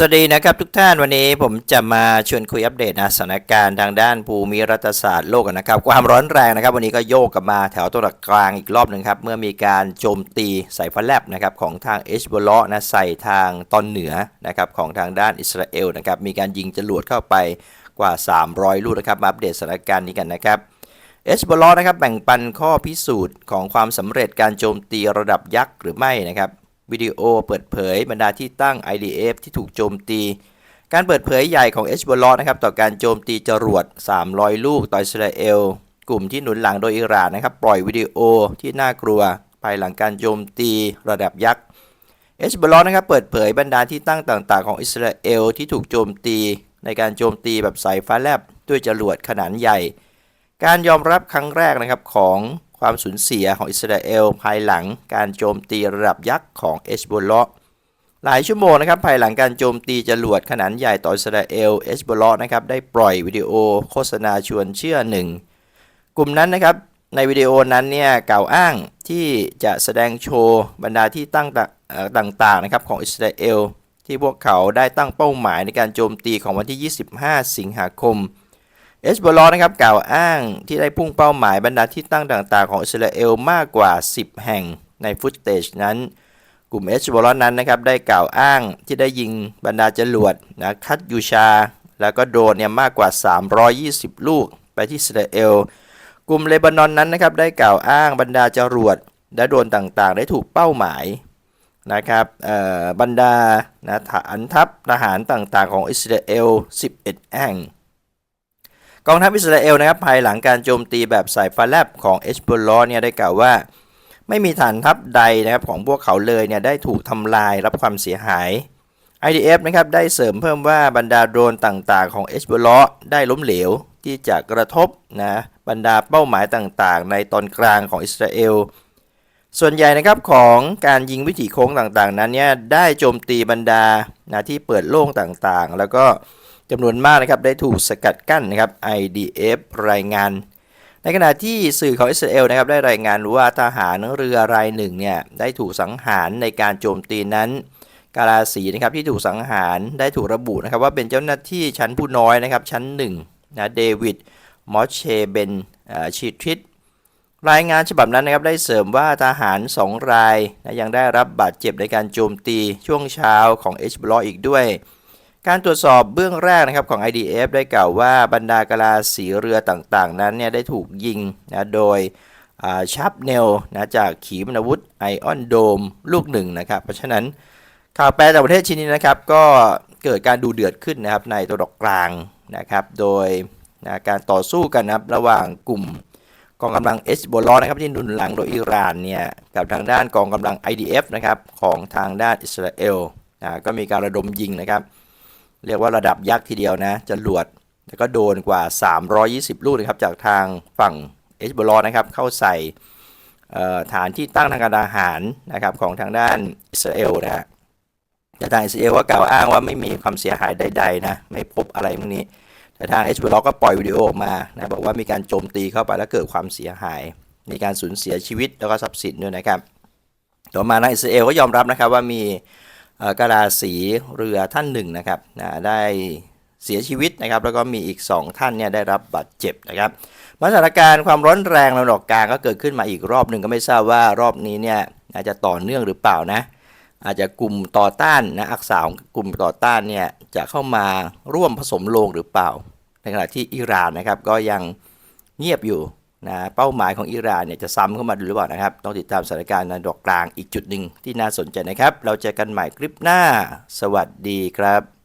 สวัสดีนะครับทุกท่านวันนี้ผมจะมาชวนคุยอัปเดตนะสถานการณ์ทางด้านภูมิรัฐศาสตร์โลกนะครับความร้อนแรงนะครับ วันนี้ก็โยกกลับมาแถวตัวกลางอีกรอบหนึ่งครับเมื่อมีการโจมตีใส่ฟันแลบนะครับของทางเอชบอลนะใส่ทางตอนเหนือนะครับของทางด้านอิสราเอลนะครับมีการยิงจรวดเข้าไปกว่า 300 ลูกนะครับมาอัปเดตสถานการณ์นี้กันนะครับเอชบอลนะครับแบ่งปันข้อพิสูจน์ของความสำเร็จการโจมตีระดับยักษ์หรือไม่นะครับ วิดีโอเปิดเผยบรรดาที่ตั้ง IDF ที่ถูกโจมตี การเปิดเผยใหญ่ของเอชบอลนะครับต่อการโจมตีจรวด 300 ลูกต่ออิสราเอล กลุ่มที่หนุนหลังโดยอิหร่านนะครับปล่อยวิดีโอที่น่ากลัว ภายหลังการโจมตีระดับยักษ์เอชบอลนะครับเปิดเผยบรรดาที่ตั้งต่าง ๆ ของอิสราเอลที่ถูกโจมตี ในการโจมตีแบบสายฟ้าแลบด้วยจรวดขนาดใหญ่ การยอมรับครั้งแรกนะครับของ ความสูญเสียของอิสราเอลภายหลังการโจมตีระดับยักษ์ของเอชบอลหลายชั่วโมงนะครับภายหลังการโจมตีจรวดขนาดใหญ่ต่ออิสราเอลเอชบอลนะครับได้ปล่อยวิดีโอโฆษณาชวนเชื่อหนึ่งกลุ่มนั้นนะครับในวิดีโอนั้นเนี่ยกล่าวอ้างที่จะแสดงโชว์บรรดาที่ตั้งตะเอ่อต่างๆนะครับของอิสราเอลที่พวกเขาได้ตั้งเป้าหมายในการโจมตีของวันที่ 25 สิงหาคม เอชบอลนะครับกล่าวอ้างที่ได้พุ่งเป้าหมายบรรดาที่ตั้งต่างๆ ของอิสราเอลมากกว่า 10 แห่งในฟุตเตจนั้น กลุ่มเอชบอลนั้นนะครับได้กล่าวอ้างที่ได้ยิงบรรดาจรวดนะคัตยูชา แล้วก็โดนเนี่ยมากกว่า 320 ลูกไปที่อิสราเอล กลุ่มเลบานอนนั้นนะครับได้กล่าวอ้างบรรดาจรวดและโดนต่างๆ ได้ถูกเป้าหมายนะครับบรรดานะฐานทัพทหารต่างๆ ของอิสราเอล 11 แห่ง กองทัพอิสราเอลนะครับภายหลังการโจมตีแบบสายฟ้าแลบของเอชบอลเนี่ยได้กล่าวว่า ไม่มีฐานทัพใดนะครับของพวกเขาเลยเนี่ยได้ถูกทำลายรับความเสียหาย IDF นะครับได้เสริมเพิ่มว่าบรรดาโดรนต่างๆ ของเอชบอลได้ล้มเหลวที่จะกระทบนะบรรดาเป้าหมายต่างๆ ในตอนกลางของอิสราเอล ส่วนใหญ่นะครับของการยิงวิถีโค้งต่างๆ นั้นเนี่ยได้โจมตีบรรดานะที่เปิดโล่งต่างๆ แล้วก็จำนวนมากนะครับได้ถูกสกัดกั้นนะครับ IDF รายงาน ในขณะที่สื่อของอิสราเอลนะครับได้รายงานว่าทหารเรือรายหนึ่งเนี่ยได้ถูกสังหารในการโจมตีนั้น กาลาสีนะครับที่ถูกสังหารได้ถูกระบุนะครับว่าเป็นเจ้าหน้าที่ชั้นผู้น้อยนะครับชั้นหนึ่งนะเดวิดมอชเชเบนชีทริต รายงานฉบับนั้นนะครับได้เสริมว่าทหาร 2 รายนะยังได้รับบาดเจ็บในการโจมตีช่วงเช้าของเอชบลอีกด้วย การตรวจสอบเบื้องแรกนะครับของ IDF ได้กล่าวว่าบรรดากลาสีเรือต่างๆ นั้นเนี่ยได้ถูกยิงนะโดยชับเนลนะจากขีปนาวุธไอออนโดมลูกหนึ่งนะครับ เพราะฉะนั้นข่าวแปลจากประเทศชินนี้นะครับ ก็เกิดการดูเดือดขึ้นนะครับในตัวดอกกลางนะครับ โดยนะการต่อสู้กันนะครับระหว่างกลุ่ม กองกำลังเอชบอลนะครับที่หนุนหลังโดยอิหร่านเนี่ยกับทางด้านกองกำลัง IDF นะครับของทางด้านอิสราเอลนะก็มีการระดมยิงนะครับ เรียกว่าระดับยักษ์ทีเดียวนะจรวดแล้วก็โดนกว่า 320 ลูกนะครับจากทางฝั่งเอชบอลนะครับเข้าใส่ฐานที่ตั้งทางการอาหารนะครับของทางด้านอิสราเอลนะฮะแต่ทางอิสราเอลก็กล่าวอ้างว่าไม่มีความเสียหายใดๆนะไม่พบอะไรพวกนี้ แต่ทางเอชบอลก็ปล่อยวิดีโอออกมานะบอกว่ามีการโจมตีเข้าไปแล้วเกิดความเสียหาย มีการสูญเสียชีวิตแล้วก็ทรัพย์สินด้วยนะครับต่อมาทางอิสราเอลก็ยอมรับนะครับว่ามีเอ่อกาลาสีเรือท่านหนึ่งนะครับนะได้เสียชีวิตนะครับ แล้วก็มีอีก 2 ท่านเนี่ยได้รับบาดเจ็บนะครับมาสถานการณ์ความร้อนแรงระดับกลางก็เกิดขึ้นมาอีกรอบหนึ่งก็ไม่ทราบว่ารอบนี้เนี่ยอาจจะต่อเนื่องหรือเปล่านะ อาจจะกลุ่มต่อต้านนะอักษาของกลุ่มต่อต้านเนี่ยจะเข้ามาร่วมผสมโลงหรือเปล่า ในขณะที่อิหร่านนะครับก็ยังเงียบอยู่นะเป้าหมายของอิหร่านเนี่ยจะซ้ำเข้ามาหรือเปล่านะครับ ต้องติดตามสถานการณ์ในดอกกลางอีกจุดหนึ่งที่น่าสนใจนะครับ เราเจอกันใหม่คลิปหน้า สวัสดีครับ